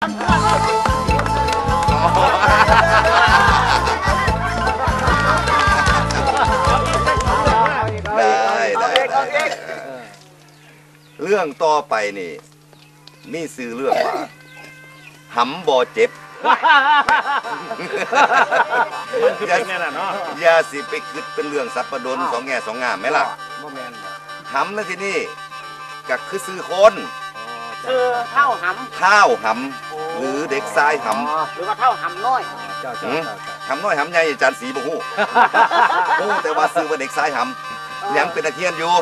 ได้ได้เรื่องต่อไปนี่ มีซื้อเรื่องว่าหำบ่อเจ็บ มันคือเป็นแน่น่ะเนาะยาสิไปคิดเป็นเรื่องสับระดนสองแง่สองงามไหมล่ะบหำนะที่นี่ก็คือซื้อคน คือเท่าหำเท่าหำหรือเด็กทรายหำหรือว่าเท่าหำน้อยหำน้อยหำใหญ่อาจารย์สีบ่ฮู้ ฮู้แต่ว่าซื้อว่าเด็กทรายหำยังเป็นอาเคียนอยู่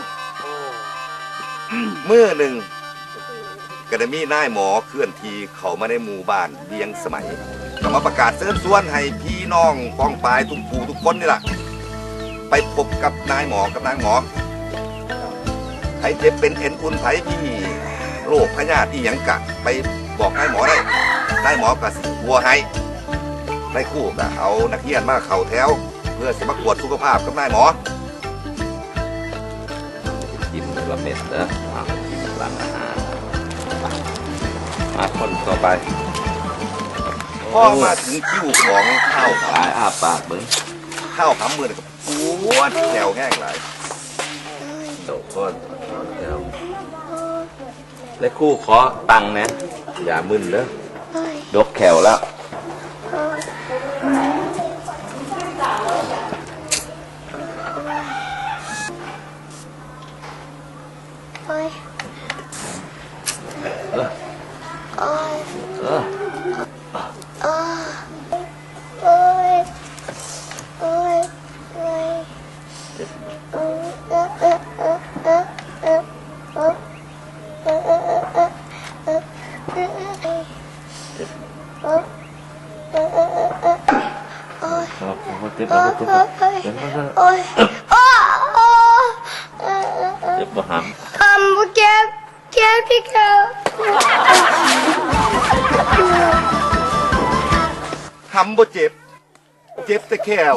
เมื่อหนึ่งกระดมีนายหมอเคลื่อนทีเขามาในหมู่บ้านเบียงสมัยก็มาประกาศเชิญชวนให้พี่น้องป้องปลายทุกผู้ทุกคนนี่แหละไปพบกับนายหมอกับนางหมอ ใครเจ็บเป็นเอ็นอุ่นไผพี่ โรคพยาธิที่ยังกะไปบอกนายหมอได้นายหมอกับบัวให้ได้คู่กะเอานักเรียนมาเข่าแถว เพื่อสมากวดสุขภาพกับนายหมอกินละเม็ดนะกินหลังอาหารมาคนต่อไปพ่อมาถึงคิวของข้าวขายอาปากเบิ้งข้าวขามือเลยกับปวดแถวแห้งหลายโตคน และคู่ขอตังนะ อย่ามึนเล้อดกแขวแล้ว เอาเอาเจ็บเอาเจ็บเอาเจ็บเอาโอ้ยโอ้โอ้เจ็บบ่หทำบุเก็บเก็บที่เขาหำบ่เจ็บ เจ็บแต่แค่ว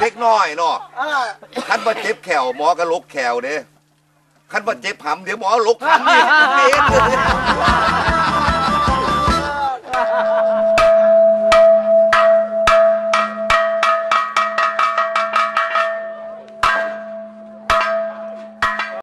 เล็กน้อยเนาะเออคันว่เจ็บแขวหมอก็ลกแขวเด้ คันว่าเจ็บหำเดี๋ยวหมอลกหำอีกเอ็นเลย